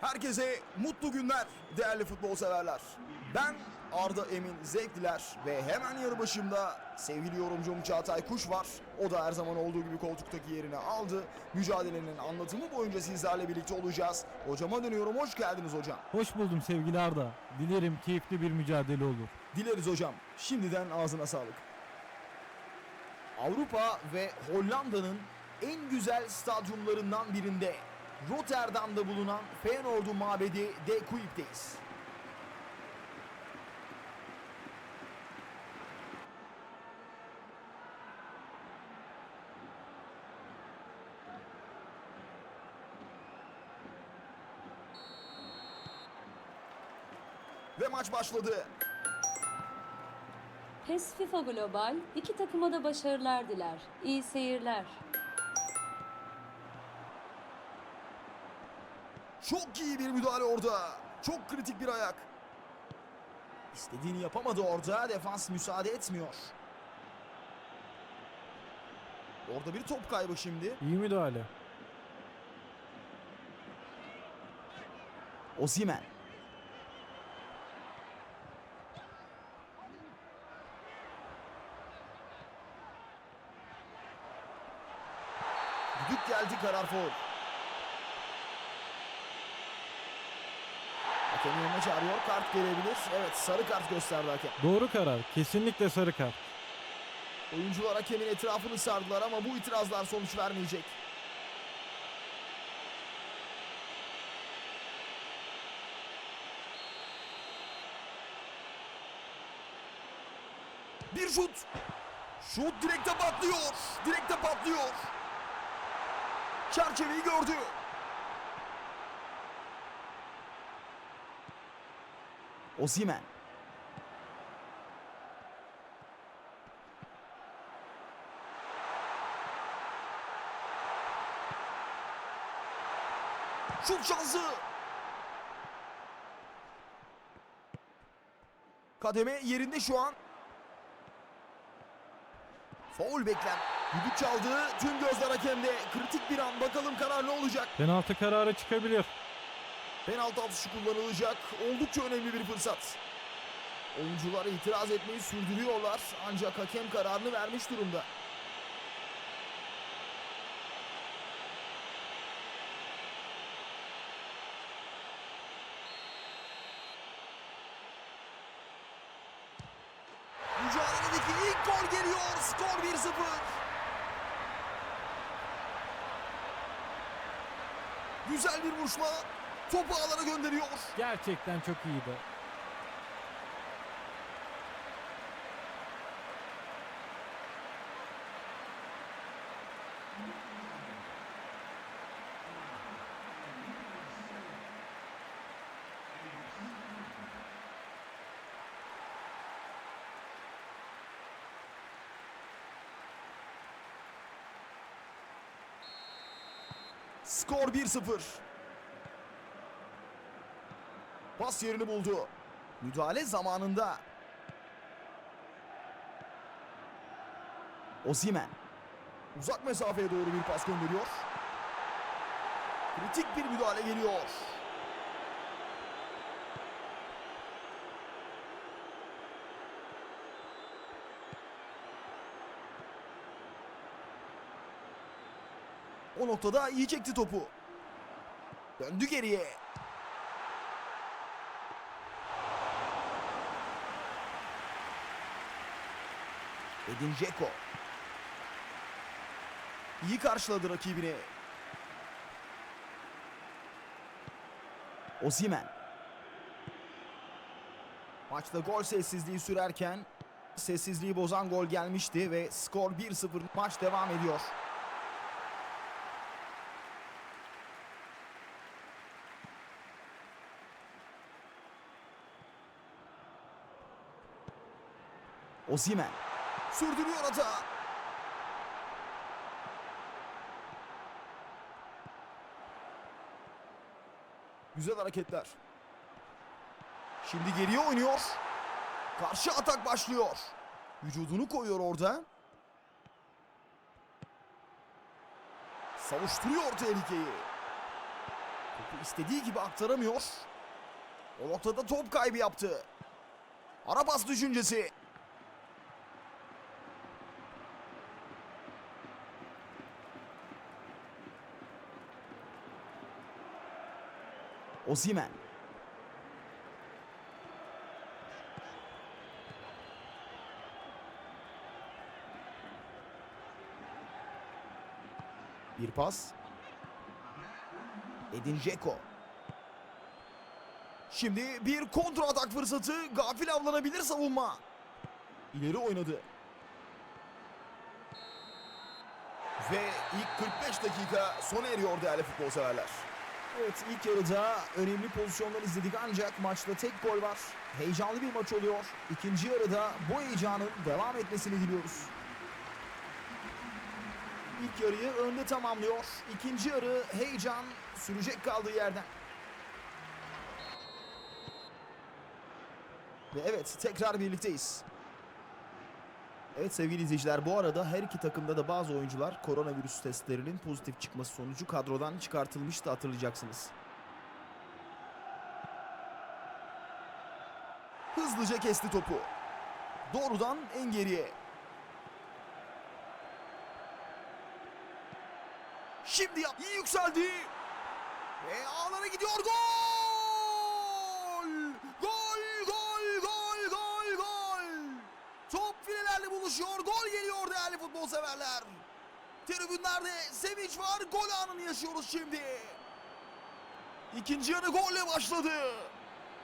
Herkese mutlu günler değerli futbol severler. Ben Arda Emin Zevkliler ve hemen yanı başımda sevgili yorumcum Çağatay Kuş var. O da her zaman olduğu gibi koltuktaki yerini aldı. Mücadelenin anlatımı boyunca sizlerle birlikte olacağız. Hocama dönüyorum. Hoş geldiniz hocam. Hoş buldum sevgili Arda. Dilerim keyifli bir mücadele olur. Dileriz hocam. Şimdiden ağzına sağlık. Avrupa ve Hollanda'nın en güzel stadyumlarından birinde Rotterdam'da bulunan Feyenoord'un mabedi De Kuip'teyiz. Ve maç başladı. PES FIFA Global iki takıma da başarılar diler. İyi seyirler. Çok iyi bir müdahale orada. Çok kritik bir ayak. İstediğini yapamadı orada. Defans müsaade etmiyor. Orada bir top kaybı şimdi. İyi müdahale. Osimhen. Düdük geldi karar foul. Hakem yerine çağırıyor. Kart gelebilir. Evet sarı kart gösterdi hakem. Doğru karar. Kesinlikle sarı kart. Oyuncular hakemin etrafını sardılar ama bu itirazlar sonuç vermeyecek. Bir şut. Şut direkte patlıyor. Direkte patlıyor. Çerçeveyi gördü. Osimhen. Şut şansı. Kademe yerinde şu an. Foul beklen. Düdük çaldı. Tüm gözler hakemde. Kritik bir an. Bakalım karar ne olacak? Penaltı kararı çıkabilir. Penaltı atışı kullanılacak. Oldukça önemli bir fırsat. Oyuncular itiraz etmeyi sürdürüyorlar. Ancak hakem kararını vermiş durumda. Mücadeledeki ilk gol geliyor. Skor 1-0. Güzel bir vuruşma. Topu ağlara gönderiyor. Gerçekten çok iyiydi. Skor 1-0. Pas yerini buldu. Müdahale zamanında. Osimhen. Uzak mesafeye doğru bir pas gönderiyor. Kritik bir müdahale geliyor. O noktada yiyecekti topu. Döndü geriye. Edin Dzeko. İyi karşıladı rakibini. Osimhen. Maçta gol sessizliği sürerken sessizliği bozan gol gelmişti ve skor 1-0 maç devam ediyor. Osimhen sürdürüyor hata. Güzel hareketler. Şimdi geriye oynuyor. Karşı atak başlıyor. Vücudunu koyuyor orada. Savuşturuyor tehlikeyi. Topu istediği gibi aktaramıyor. O noktada top kaybı yaptı. Ara pas düşüncesi. Osimhen. Bir pas. Edin Dzeko. Şimdi bir kontra atak fırsatı. Gafil avlanabilir savunma. İleri oynadı. Ve ilk 45 dakika sona eriyor değerli futbol severler. Evet ilk yarıda önemli pozisyonlar izledik ancak maçta tek gol var. Heyecanlı bir maç oluyor. İkinci yarıda bu heyecanın devam etmesini diliyoruz. İlk yarıyı önde tamamlıyor. İkinci yarı heyecan sürecek kaldığı yerden. Ve evet tekrar birlikteyiz. Evet sevgili izleyiciler bu arada her iki takımda da bazı oyuncular koronavirüs testlerinin pozitif çıkması sonucu kadrodan çıkartılmıştı hatırlayacaksınız. Hızlıca kesti topu. Doğrudan en geriye. Şimdi yap. iyi yükseldi. Ve ağlara gidiyor gol! Filelerle buluşuyor. Gol geliyor değerli futbol severler. Tribünlerde sevinç var. Gol anını yaşıyoruz şimdi. İkinci yarı golle başladı.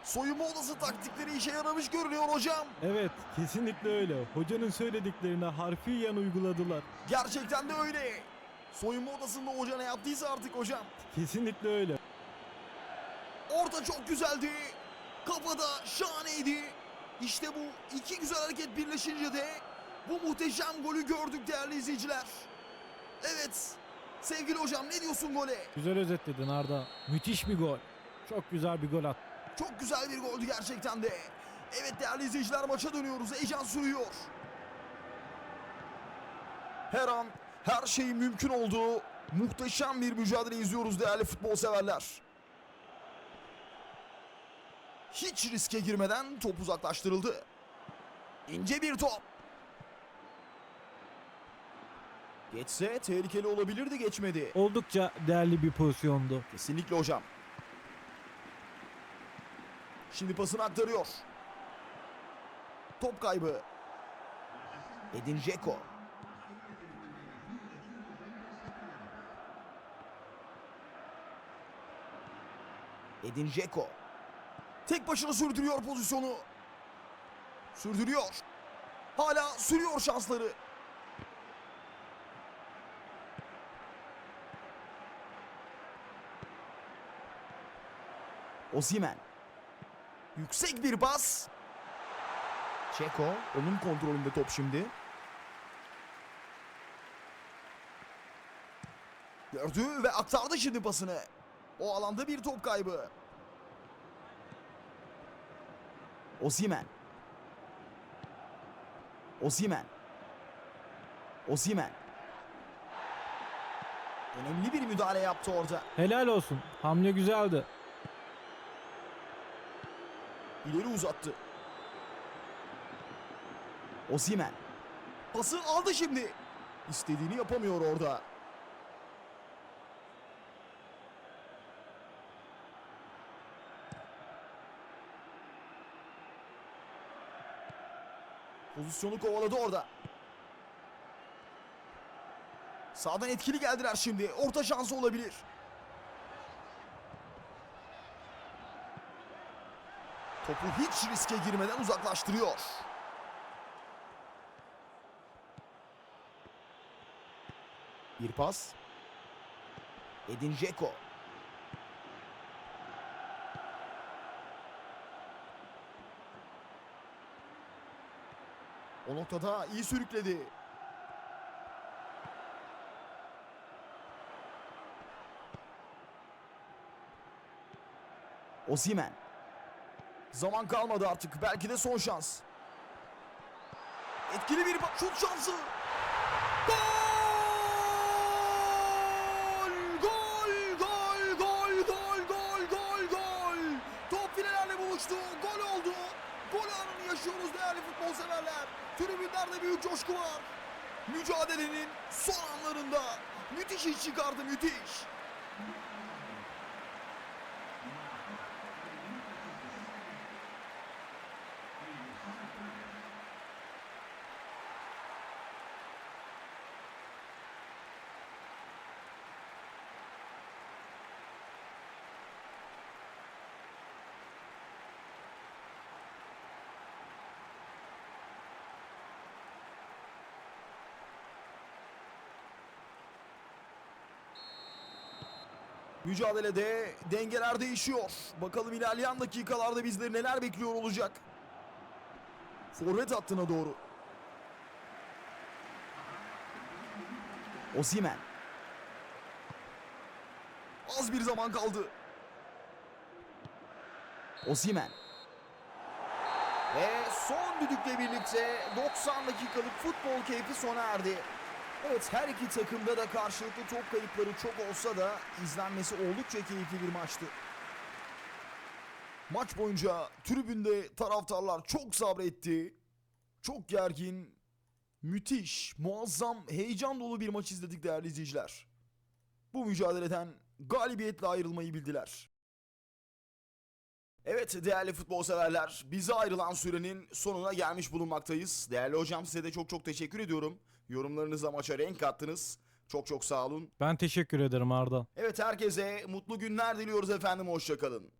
Soyunma odası taktikleri işe yaramış görünüyor hocam. Evet kesinlikle öyle. Hocanın söylediklerini harfiyen uyguladılar. Gerçekten de öyle. Soyunma odasında hoca ne yaptıysa artık hocam. Kesinlikle öyle. Orta çok güzeldi. Kafada şahaneydi. İşte bu iki güzel hareket birleşince de bu muhteşem golü gördük değerli izleyiciler. Evet. Sevgili hocam ne diyorsun gole? Güzel özetledin Arda. Müthiş bir gol. Çok güzel bir gol at. Çok güzel bir goldü gerçekten de. Evet değerli izleyiciler maça dönüyoruz. Heyecan sürüyor. Her an her şeyin mümkün olduğu muhteşem bir mücadele izliyoruz değerli futbol severler. Hiç riske girmeden top uzaklaştırıldı. İnce bir top. Geçse tehlikeli olabilirdi geçmedi. Oldukça değerli bir pozisyondu. Kesinlikle hocam. Şimdi pasını aktarıyor. Top kaybı. Edin Dzeko. Edin Dzeko. Tek başına sürdürüyor pozisyonu. Sürdürüyor. Hala sürüyor şansları. Osimhen. Yüksek bir pas. Çeko. Onun kontrolünde top şimdi. Gördü ve aktardı şimdi pasını. O alanda bir top kaybı. Osimhen. Osimhen. Osimhen. Önemli bir müdahale yaptı orada. Helal olsun. Hamle güzeldi. İleri uzattı. Osimhen. Pası aldı şimdi. İstediğini yapamıyor orada. Pozisyonu kovaladı orada. Sağdan etkili geldiler şimdi. Orta şansı olabilir. Topu hiç riske girmeden uzaklaştırıyor. Bir pas. Edin Dzeko. O noktada iyi sürükledi. Osimhen. Zaman kalmadı artık. Belki de son şans. Etkili bir şut şansı. Gol! Mücadelenin son anlarında müthiş iş çıkardı müthiş. Mücadelede dengeler değişiyor. Bakalım ilerleyen dakikalarda bizleri neler bekliyor olacak. Forvet hattına doğru. Osimhen. Az bir zaman kaldı. Osimhen. Ve son düdükle birlikte 90 dakikalık futbol keyfi sona erdi. Evet her iki takımda da karşılıklı top kayıpları çok olsa da izlenmesi oldukça keyifli bir maçtı. Maç boyunca tribünde taraftarlar çok sabretti. Çok gergin, müthiş, muazzam, heyecan dolu bir maç izledik değerli izleyiciler. Bu mücadeleden galibiyetle ayrılmayı bildiler. Evet değerli futbol severler, bize ayrılan sürenin sonuna gelmiş bulunmaktayız. Değerli hocam size de çok çok teşekkür ediyorum. Yorumlarınızla maça renk kattınız. Çok çok sağ olun. Ben teşekkür ederim Arda. Evet herkese mutlu günler diliyoruz efendim. Hoşçakalın.